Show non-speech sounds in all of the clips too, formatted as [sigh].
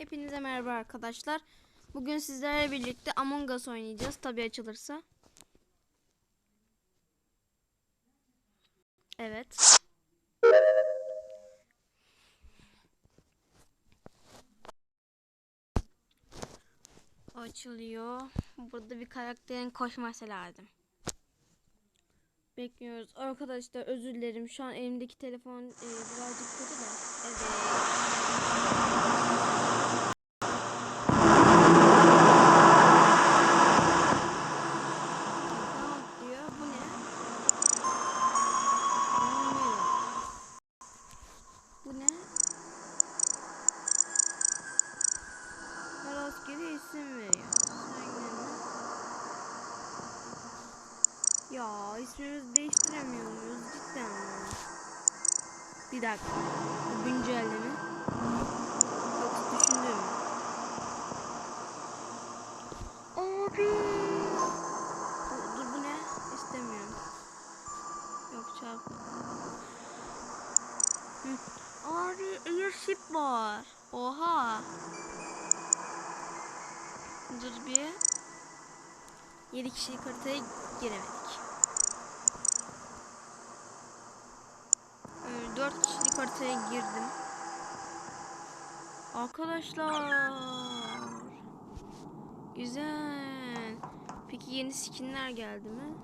Hepinize merhaba arkadaşlar. Bugün sizlerle birlikte Among Us oynayacağız. Tabii açılırsa. Evet. Açılıyor. Burada bir karakterin koşması lazım. Bekliyoruz. Arkadaşlar özür dilerim. Şu an elimdeki telefon e, birazcık kötü de. Evet. Tamam diyor. Bu ne? Olmuyor. Bu ne? Her askeri isim veriyor. Sen ne? Ya ismimizi değiştiremiyor muyuz cidden mi? Bir dakika. Güncelleme. Yoksa düşündüğüm mü? Abi. Bu, dur bu ne? İstemiyorum. Yok çarp. Abi airship var. Oha. Dur bir. 7 kişilik haritaya giremedik. 4 kişilik haritaya girdim. Arkadaşlar. Güzel. Peki yeni skinler geldi mi?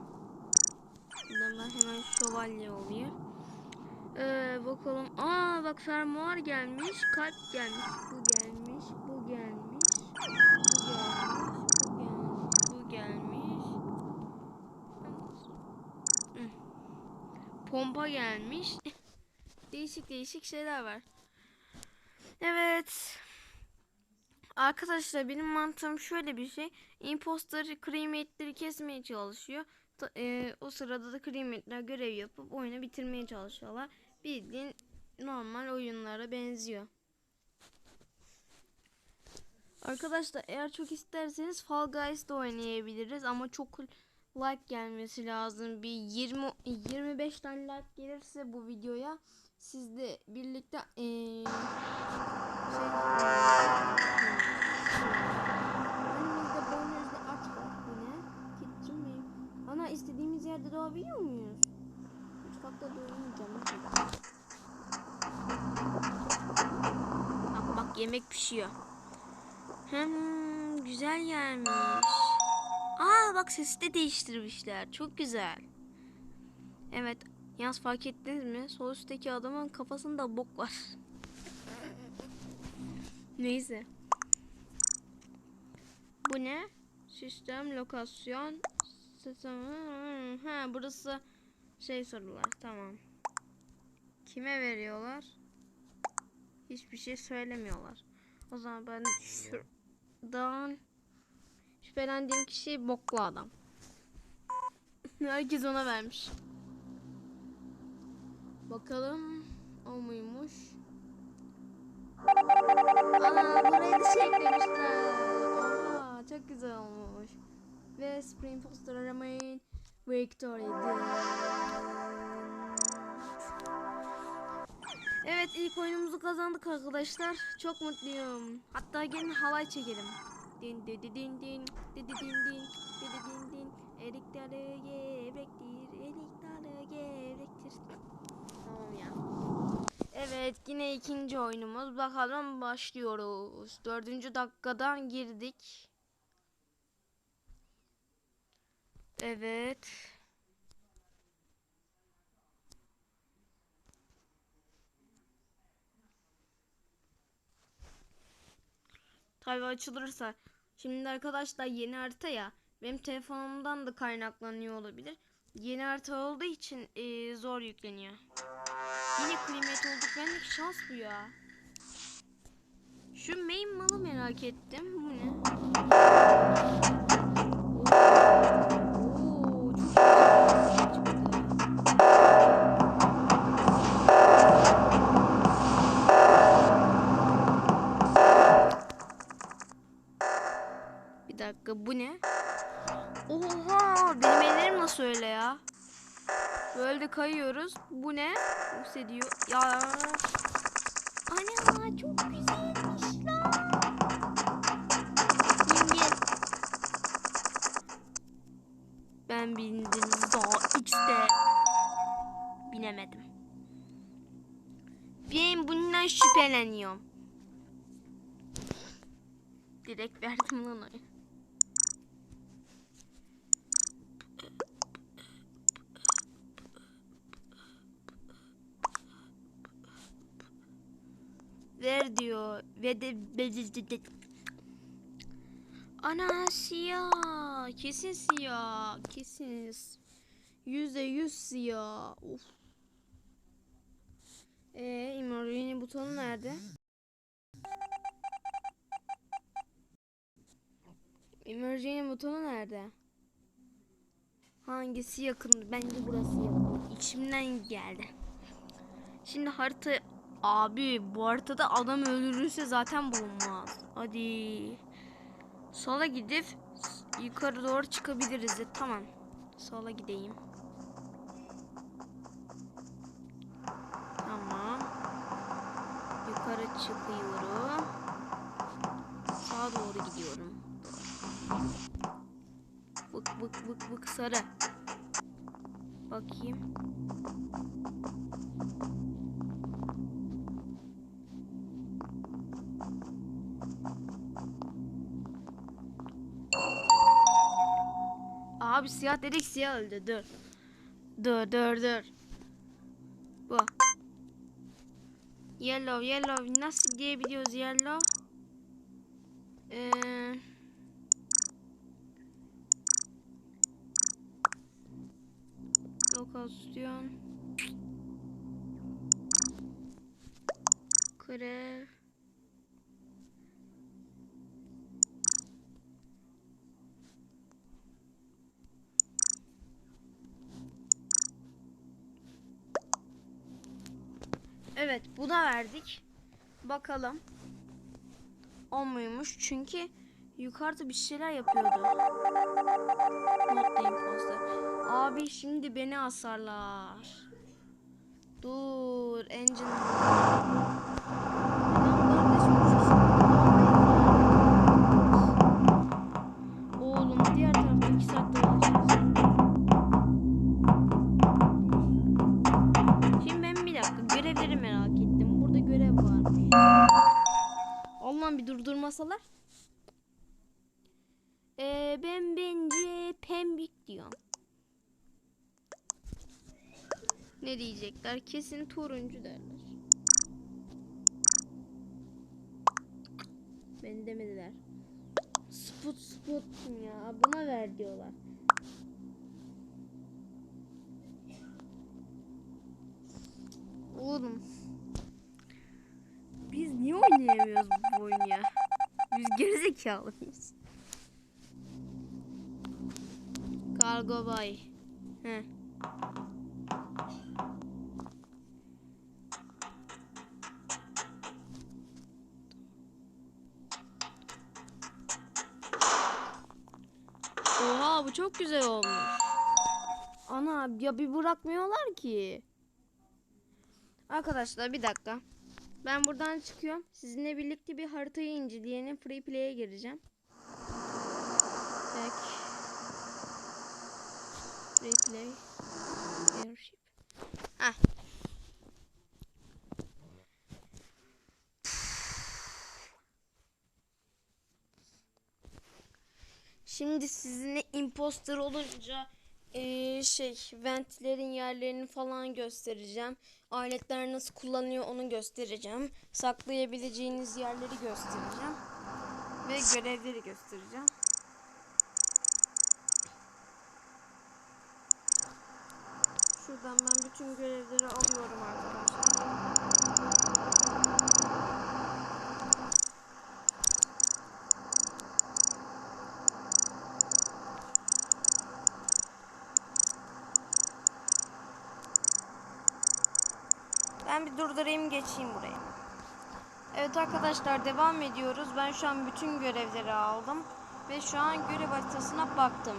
Buradan ben hemen şövalye olayım. Ee, bakalım. Aa bak fermuar gelmiş. Kalp gelmiş. Bu gelmiş. Bu gelmiş. Bu gelmiş. Bu gelmiş. Bu gelmiş. Pompa gelmiş. [laughs] değişik değişik şeyler var. Evet. Arkadaşlar benim mantığım şöyle bir şey. Imposter cremate'leri kesmeye çalışıyor. Ta- e, o sırada da cremate'ler görev yapıp oyunu bitirmeye çalışıyorlar. Bildiğin normal oyunlara benziyor. Arkadaşlar eğer çok isterseniz Fall Guys'da oynayabiliriz ama çok like gelmesi lazım. Bir 20 25 tane like gelirse bu videoya siz de birlikte eee şey Önümüzde boynuzlu at var. Bu ne? Kitchen mi? Ana istediğimiz yerde doğabiliyor muyuz? Mutfakta doğamayacağım. Bak bak yemek pişiyor. Hmm, güzel yermiş. Aa bak sesi de değiştirmişler. Çok güzel. Evet. Yalnız fark ettiniz mi? Sol üstteki adamın kafasında bok var. Neyse. Bu ne? Sistem, lokasyon. Sistem. Ha burası şey sorular. Tamam. Kime veriyorlar? Hiçbir şey söylemiyorlar. O zaman ben şuradan şüphelendiğim kişi boklu adam. [laughs] Herkes ona vermiş. Bakalım o muymuş? Aa buraya da şey eklemişler. Aa çok güzel olmuş. Ve Spring Poster aramayın. Victory. Evet ilk oyunumuzu kazandık arkadaşlar. Çok mutluyum. Hatta gelin halay çekelim. Din din din din din din din din din din din din Erik dalı gevrektir, erik dalı gevrektir. Tamam ya. Evet yine ikinci oyunumuz. Bakalım başlıyoruz. Dördüncü dakikadan girdik. Evet. Tabii açılırsa. Şimdi arkadaşlar yeni harita ya. Benim telefonumdan da kaynaklanıyor olabilir. Yeni harita olduğu için eee, zor yükleniyor. Yine kıymet olduk. Benlik şans bu ya. Şu main malı merak ettim. Bu ne? Böyle kayıyoruz. Bu ne? Hissediyor. Ya. Ana çok güzelmiş lan. Bindim. Ben bindim. Daha X'de. Binemedim. Ben bundan şüpheleniyorum. Direkt verdim lan oraya. Ver diyor. Ve de, Ana siyah. Kesin siyah. Kesin. Yüzde yüz siyah. Of. Ee, emoji butonu nerede? Emoji butonu nerede? Hangisi yakın? Bence burası yakın. İçimden geldi. Şimdi harita abi bu haritada adam öldürürse zaten bulunmaz. Hadi. Sola gidip yukarı doğru çıkabiliriz. Tamam. Sola gideyim. Tamam. Yukarı çıkıyorum. Sağa doğru gidiyorum. Bık bık bık bık sarı. Bakayım. Abi siyah dedik siyah öldü. Dur. Dur dur dur. Bu. Yellow yellow nasıl diyebiliyoruz yellow? Ee, lokasyon. Krev. Evet buna verdik. Bakalım. O? Çünkü yukarıda bir şeyler yapıyordu. Not the imposter. Abi şimdi beni asarlar. Dur engine. Durdurmasalar. Ee, ben bence pembik diyorum. Ne diyecekler? Kesin turuncu derler. Ben demediler. Spot spot ya? Buna ver diyorlar. Oğlum. Biz niye oynayamıyoruz bu oyunu ya? Biz gerizekalı mıyız? Kargo bay. He. Oha bu çok güzel olmuş. Ana ya bir bırakmıyorlar ki. Arkadaşlar bir dakika. Ben buradan çıkıyorum. Sizinle birlikte bir haritayı inceleyelim. Free play'e gireceğim. Back. Free play. Airship. Heh. Şimdi sizinle imposter olunca eee, şey ventlerin yerlerini falan göstereceğim. Aletler nasıl kullanıyor onu göstereceğim. Saklayabileceğiniz yerleri göstereceğim. Ve görevleri göstereceğim. Şuradan ben bütün görevleri alıyorum arkadaşlar. Ben bir durdurayım geçeyim buraya. Evet arkadaşlar devam ediyoruz. Ben şu an bütün görevleri aldım. Ve şu an görev haritasına baktım.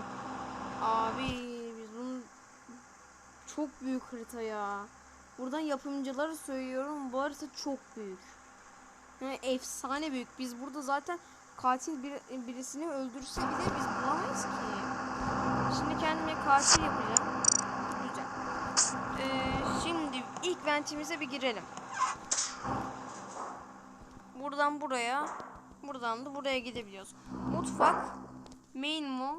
Abi biz bunu çok büyük harita ya. Buradan yapımcıları söylüyorum. Bu harita çok büyük. Yani efsane büyük. Biz burada zaten katil bir, birisini öldürse bile biz bulamayız ki. Şimdi kendime katil yapacağım. Ventimize bir girelim. Buradan buraya, buradan da buraya gidebiliyoruz. Mutfak, main mall,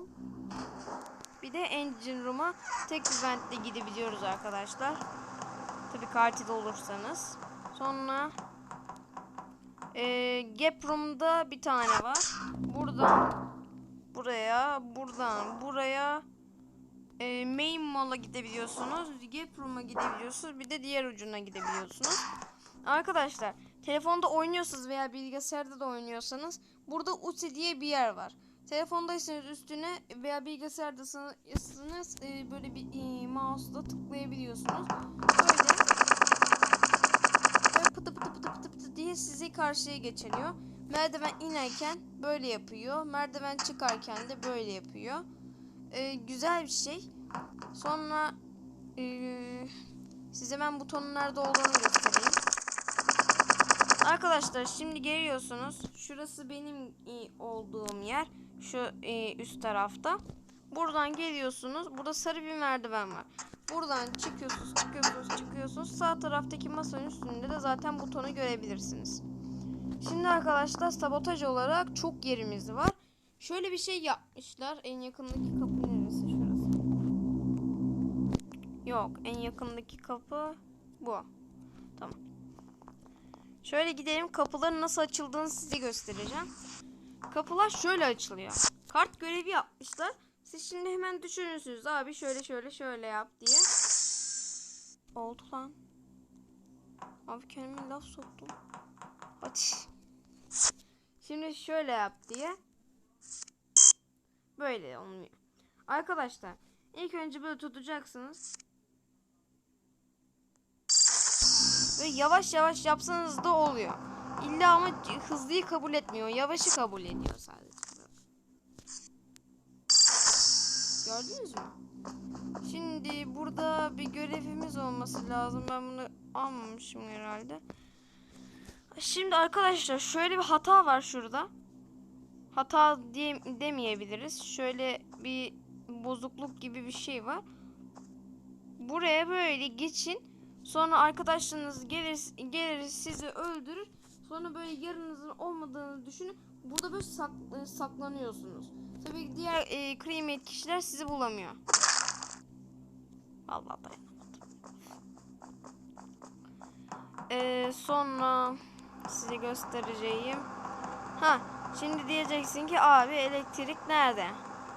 bir de engine room'a tek bir ventle gidebiliyoruz arkadaşlar. Tabi katil olursanız. Sonra ee, gap room'da bir tane var. Buradan buraya, buradan buraya e, main mall'a gidebiliyorsunuz. Gap room'a gidebiliyorsunuz. Bir de diğer ucuna gidebiliyorsunuz. Arkadaşlar telefonda oynuyorsanız veya bilgisayarda da oynuyorsanız burada UTI diye bir yer var. Telefondaysanız üstüne veya bilgisayardasınız e, böyle bir e, mouse'la tıklayabiliyorsunuz. Böyle böyle pıtı pıtı pıtı pıtı pıtı diye sizi karşıya geçiriyor. Merdiven inerken böyle yapıyor. Merdiven çıkarken de böyle yapıyor. E, güzel bir şey. Sonra e, size ben butonun nerede olduğunu göstereyim. Arkadaşlar şimdi geliyorsunuz. Şurası benim e, olduğum yer. Şu e, üst tarafta. Buradan geliyorsunuz. Burada sarı bir merdiven var. Buradan çıkıyorsunuz, çıkıyorsunuz, çıkıyorsunuz. Sağ taraftaki masanın üstünde de zaten butonu görebilirsiniz. Şimdi arkadaşlar sabotaj olarak çok yerimiz var. Şöyle bir şey yapmışlar. En yakındaki kapı Yok, en yakındaki kapı bu. Tamam. Şöyle gidelim. Kapıların nasıl açıldığını size göstereceğim. Kapılar şöyle açılıyor. Kart görevi yapmışlar. Siz şimdi hemen düşünürsünüz. Abi şöyle şöyle şöyle yap diye. Oldu lan. Abi kendime laf soktum. Hadi. Şimdi şöyle yap diye. Böyle olmuyor. Arkadaşlar ilk önce böyle tutacaksınız. Ve yavaş yavaş yapsanız da oluyor. İlla ama hızlıyı kabul etmiyor. Yavaşı kabul ediyor sadece. Gördünüz mü? Şimdi burada bir görevimiz olması lazım. Ben bunu almamışım herhalde. Şimdi arkadaşlar şöyle bir hata var şurada. Hata diye, demeyebiliriz. Şöyle bir bozukluk gibi bir şey var. Buraya böyle geçin. Sonra arkadaşlarınız gelir, gelir sizi öldürür. Sonra böyle yarınızın olmadığını düşünün. Burada böyle sak, e, saklanıyorsunuz. Tabii ki diğer e, cremate kişiler sizi bulamıyor. Vallahi dayanamadım. E, sonra size göstereceğim. Ha, şimdi diyeceksin ki abi elektrik nerede?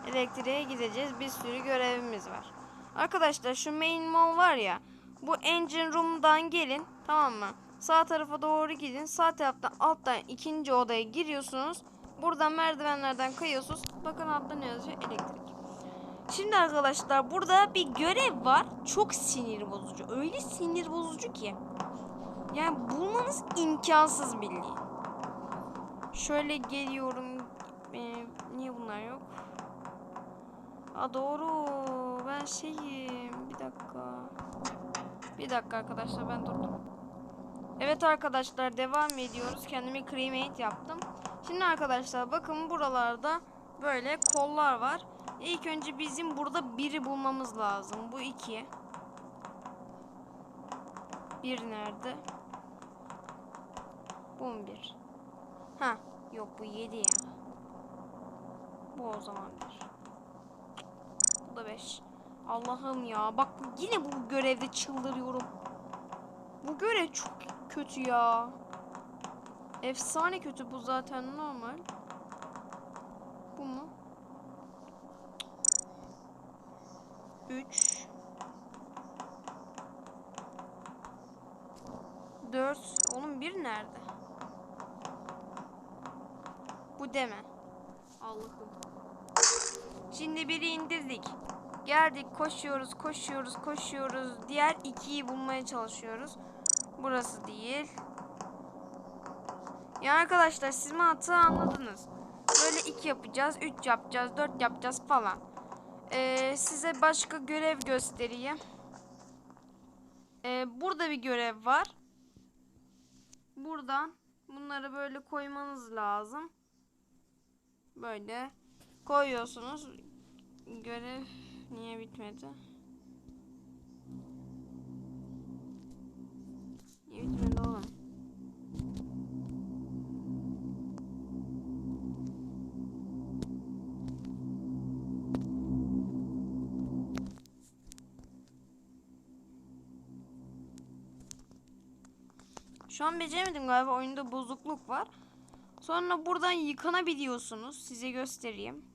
Elektriğe gideceğiz. Bir sürü görevimiz var. Arkadaşlar şu main mall var ya. Bu engine room'dan gelin. Tamam mı? Sağ tarafa doğru gidin. Sağ taraftan alttan ikinci odaya giriyorsunuz. Buradan merdivenlerden kayıyorsunuz. Bakın altta ne yazıyor? Elektrik. Şimdi arkadaşlar burada bir görev var. Çok sinir bozucu. Öyle sinir bozucu ki. Yani bulmanız imkansız bildiğin. Şöyle geliyorum. Ee, niye bunlar yok? Aa doğru. Ben şeyim. Bir dakika. Bir dakika arkadaşlar ben durdum. Evet arkadaşlar devam ediyoruz. Kendime cremate yaptım. Şimdi arkadaşlar bakın buralarda böyle kollar var. İlk önce bizim burada biri bulmamız lazım. Bu iki. Bir nerede? Bu mu bir? Ha, yok bu yedi ya. Bu o zaman bir. Bu da beş. Allah'ım ya. Bak yine bu görevde çıldırıyorum. Bu görev çok kötü ya. Efsane kötü bu zaten normal. Bu mu? 3 4 Oğlum bir nerede? Bu deme. Allah'ım. Şimdi biri indirdik. Geldik koşuyoruz koşuyoruz koşuyoruz. Diğer ikiyi bulmaya çalışıyoruz. Burası değil. Ya arkadaşlar siz mantığı anladınız. Böyle iki yapacağız, üç yapacağız, dört yapacağız falan. Ee, size başka görev göstereyim. Ee, burada bir görev var. Buradan bunları böyle koymanız lazım. Böyle koyuyorsunuz. görev niye bitmedi? Niye bitmedi oğlum? Şu an beceremedim galiba oyunda bozukluk var. Sonra buradan yıkanabiliyorsunuz. Size göstereyim.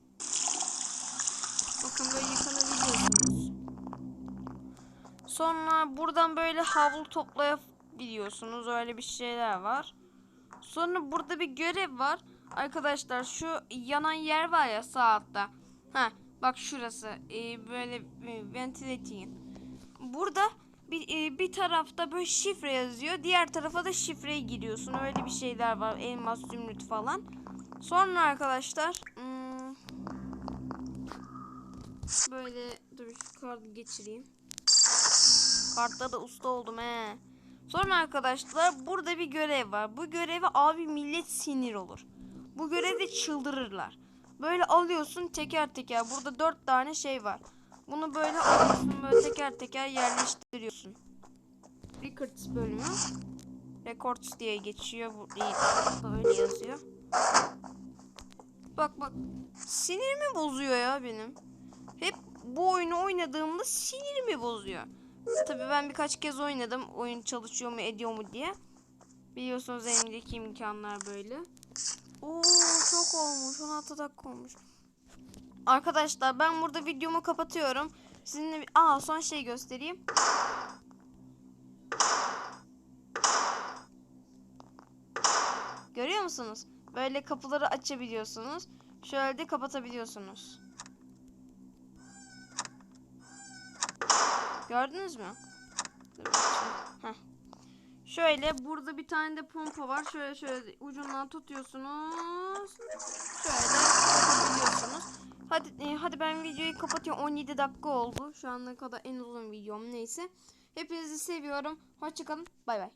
Bakın böyle yıkanabiliyorsunuz. Sonra buradan böyle havlu toplayabiliyorsunuz. Öyle bir şeyler var. Sonra burada bir görev var. Arkadaşlar şu yanan yer var ya sağ. Ha bak şurası. Ee, böyle e, ventilating. Burada bir, e, bir tarafta böyle şifre yazıyor. Diğer tarafa da şifreyi giriyorsun. Öyle bir şeyler var. Elmas, zümrüt falan. Sonra arkadaşlar hmm, böyle dur şu kartı geçireyim. Kartta da usta oldum he. Sonra arkadaşlar burada bir görev var. Bu göreve abi millet sinir olur. Bu görevde çıldırırlar. Böyle alıyorsun teker teker. Burada dört tane şey var. Bunu böyle alıyorsun böyle teker teker yerleştiriyorsun. Records bölümü. Records diye geçiyor. Bu böyle yazıyor. Bak bak. Sinirimi bozuyor ya benim. Hep bu oyunu oynadığımda sinirimi bozuyor. Tabii ben birkaç kez oynadım. Oyun çalışıyor mu ediyor mu diye. Biliyorsunuz elimdeki imkanlar böyle. Oo çok olmuş. 16 dakika olmuş. Arkadaşlar ben burada videomu kapatıyorum. Sizinle. Aa son şey göstereyim. Görüyor musunuz? Böyle kapıları açabiliyorsunuz. Şöyle de kapatabiliyorsunuz. Gördünüz mü? Şöyle burada bir tane de pompa var. Şöyle şöyle ucundan tutuyorsunuz. Şöyle yapabiliyorsunuz. Hadi e, hadi ben videoyu kapatıyorum. 17 dakika oldu. Şu ana kadar en uzun videom neyse. Hepinizi seviyorum. Hoşçakalın. Bay bay.